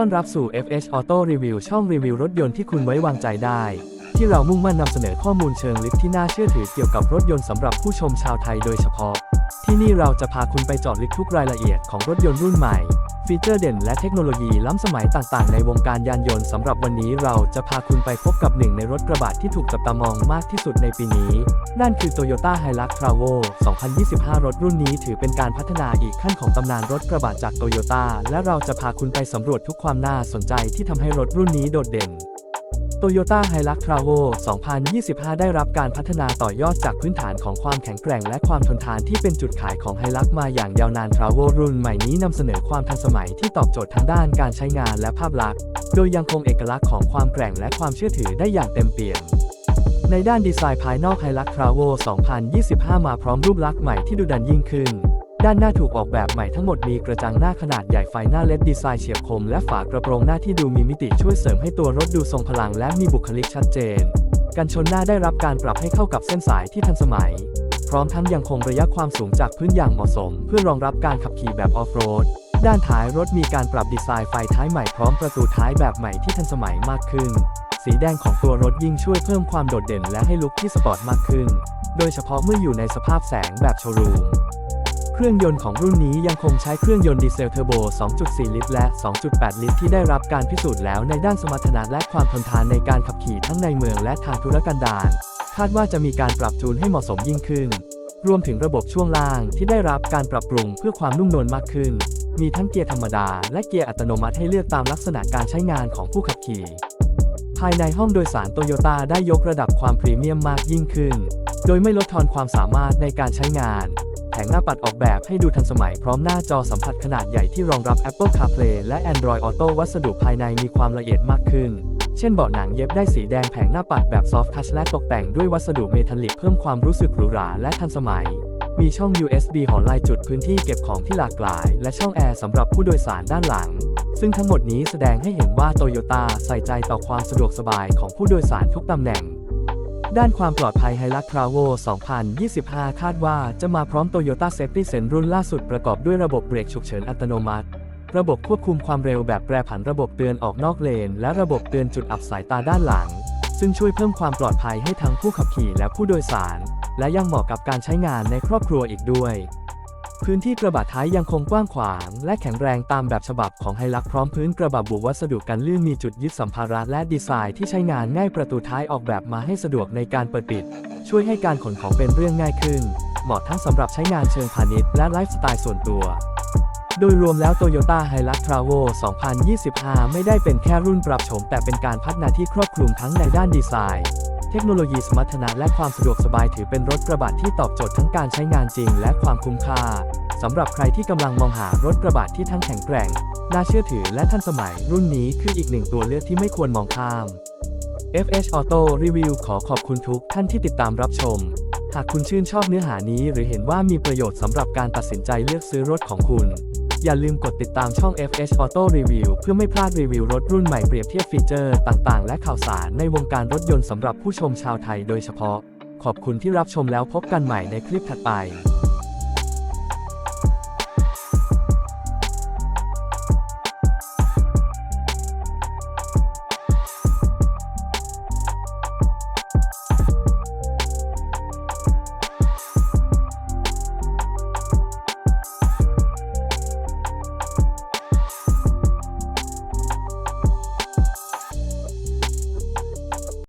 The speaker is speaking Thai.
ต้อนรับสู่ FH Auto Review ช่องรีวิวรถยนต์ที่คุณไว้วางใจได้ ที่เรามุ่งมั่นนำเสนอข้อมูลเชิงลึกที่น่าเชื่อถือเกี่ยวกับรถยนต์สำหรับผู้ชมชาวไทยโดยเฉพาะ ที่นี่เราจะพาคุณไปเจาะลึกทุกรายละเอียดของรถยนต์รุ่นใหม่ ฟีเจอร์เด่นและเทคโนโลยีล้ำสมัยต่างๆ ในวงการยานยนต์สำหรับวันนี้เราจะพาคุณไปพบกับหนึ่งในรถกระบะที่ถูกจับตามองมากที่สุดในปีนี้ นั่นคือ Toyota Hilux Travo 2025 รถรุ่นนี้ถือเป็นการพัฒนาอีกขั้นของตำนานรถกระบะจาก Toyota และเราจะพาคุณไปสำรวจทุกความน่าสนใจที่ทำให้รถรุ่นนี้โดดเด่น Toyota Hilux Travo 2025 ได้รับการพัฒนาต่อยอดจากพื้นฐานของความแข็งแกร่งและความทนทานที่เป็นจุดขายของ Hilux มาอย่างยาวนาน Travo รุ่นใหม่นี้นำเสนอความทันสมัยที่ตอบโจทย์ทั้งด้านการใช้งานและภาพลักษณ์ โดยยังคงเอกลักษณ์ของความแกร่งและความเชื่อถือได้อย่างเต็มเปี่ยมในด้านดีไซน์ภายนอก Hilux Travo 2025 มาพร้อมรูปลักษณ์ใหม่ที่ดุดันยิ่งขึ้น ด้านหน้าถูกออกแบบใหม่ทั้งหมดมีกระจังหน้าขนาดใหญ่ไฟหน้าเล็ดดีไซน์เฉียบคม และฝากระโปรงหน้าที่ดูมีมิติช่วยเสริมให้ตัวรถดูทรงพลังและมีบุคลิกชัดเจน กันชนหน้าได้รับการปรับให้เข้ากับเส้นสายที่ทันสมัย พร้อมทั้งยังคงระยะความสูงจากพื้นอย่างเหมาะสม เพื่อรองรับการขับขี่แบบออฟโรด ด้านท้ายรถมีการปรับดีไซน์ไฟท้ายใหม่พร้อมประตูท้ายแบบใหม่ที่ทันสมัยมากขึ้น สีแดงของตัวรถยิ่งช่วยเพิ่มความโดดเด่นและให้ลุคที่สปอร์ตมากขึ้น โดยเฉพาะเมื่ออยู่ในสภาพแสงแบบโชว์รูม เครื่องยนต์ของรุ่นนี้ยังคงใช้เครื่องยนต์ดีเซลเทอร์โบ 2.4 ลิตร และ 2.8 ลิตร ที่ได้รับการพิสูจน์แล้วในด้านสมรรถนะและความทนทานในการขับขี่ทั้งในเมืองและทางธุรกันดารคาดว่าจะมีการปรับจูนให้เหมาะสมยิ่งขึ้น รวมถึงระบบช่วงล่างที่ได้รับการปรับปรุงเพื่อความนุ่มนวลมากขึ้น มีทั้งเกียร์ธรรมดา และเกียร์อัตโนมัติให้เลือกตามลักษณะการใช้งานของผู้ขับขี่ ภายในห้องโดยสารโตโยต้าได้ยกระดับความพรีเมียมมากยิ่งขึ้น โดยไม่ลดทอนความสามารถในการใช้งาน งหน้าปัดออกแบบให้ดูทันสมัยพร้อมหน้าจอสัมผัสขนาดใหญ่ที่รองรับ Apple CarPlay และ Android Auto วัสดุภายในมีความละเอียดมากขึ้น เช่นเบาะหนังเย็บได้สีแดงแผงหน้าปัดแบบ Soft Touch และตกแต่งด้วยวัสดุเมทัลลิกเพิ่มความรู้สึกหรูหราและทันสมัย มีช่อง USB หอลายจุดพื้นที่เก็บของที่หลากหลาย และช่องแอร์สำหรับผู้โดยสารด้านหลัง ซึ่งทั้งหมดนี้แสดงให้เห็นว่าโตโยต้าใส่ใจต่อความสะดวกสบายของผู้โดยสารทุกตำแหน่ง ด้านความปลอดภัยไฮลักทราโว2025 คาดว่าจะมาพร้อม Toyota Safety Sense รุ่นล่าสุดประกอบด้วยระบบเบรกฉุกเฉินอัตโนมัติ ระบบควบคุมความเร็วแบบแปรผันระบบเตือนออกนอกเลน และระบบเตือนจุดอับสายตาด้านหลัง ซึ่งช่วยเพิ่มความปลอดภัยให้ทั้งผู้ขับขี่และผู้โดยสาร และยังเหมาะกับการใช้งานในครอบครัวอีกด้วย พื้นที่กระบะท้ายยังคงกว้างขวางและแข็งแรงตามแบบฉบับของไฮลักพร้อมพื้นกระบะบุวัสดุกันลื่นมีจุดยึดสัมภาระและดีไซน์ที่ใช้งานง่ายประตูท้ายออกแบบมาให้สะดวกในการเปิดปิด ช่วยให้การขนของเป็นเรื่องง่ายขึ้น เหมาะทั้งสำหรับใช้งานเชิงพาณิชย์และไลฟ์สไตล์ส่วนตัวโดยรวมแล้ว Toyota Hilux Travo 2025 ไม่ได้เป็นแค่รุ่นปรับโฉมแต่เป็นการพัฒนาที่ครอบคลุมทั้งในด้านดีไซน์ เทคโนโลยีสมรรถนะและความสะดวกสบายถือเป็นรถกระบะที่ตอบโจทย์ทั้งการใช้งานจริง และความคุ้มค่าสำหรับใครที่กำลังมองหารถกระบะที่ทั้งแข็งแกร่ง น่าเชื่อถือและทันสมัย รุ่นนี้คืออีกหนึ่งตัวเลือกที่ไม่ควรมองข้าม FH Auto Review ขอขอบคุณทุกท่านที่ติดตามรับชม หากคุณชื่นชอบเนื้อหานี้หรือเห็นว่ามีประโยชน์สำหรับการตัดสินใจเลือกซื้อรถของคุณ อย่าลืมกดติดตามช่อง FH Auto Review เพื่อไม่พลาดรีวิวรถรุ่นใหม่เปรียบเทียบฟีเจอร์ต่างๆ และข่าวสารในวงการรถยนต์สำหรับผู้ชมชาวไทยโดยเฉพาะ ขอบคุณที่รับชมแล้วพบกันใหม่ในคลิปถัดไป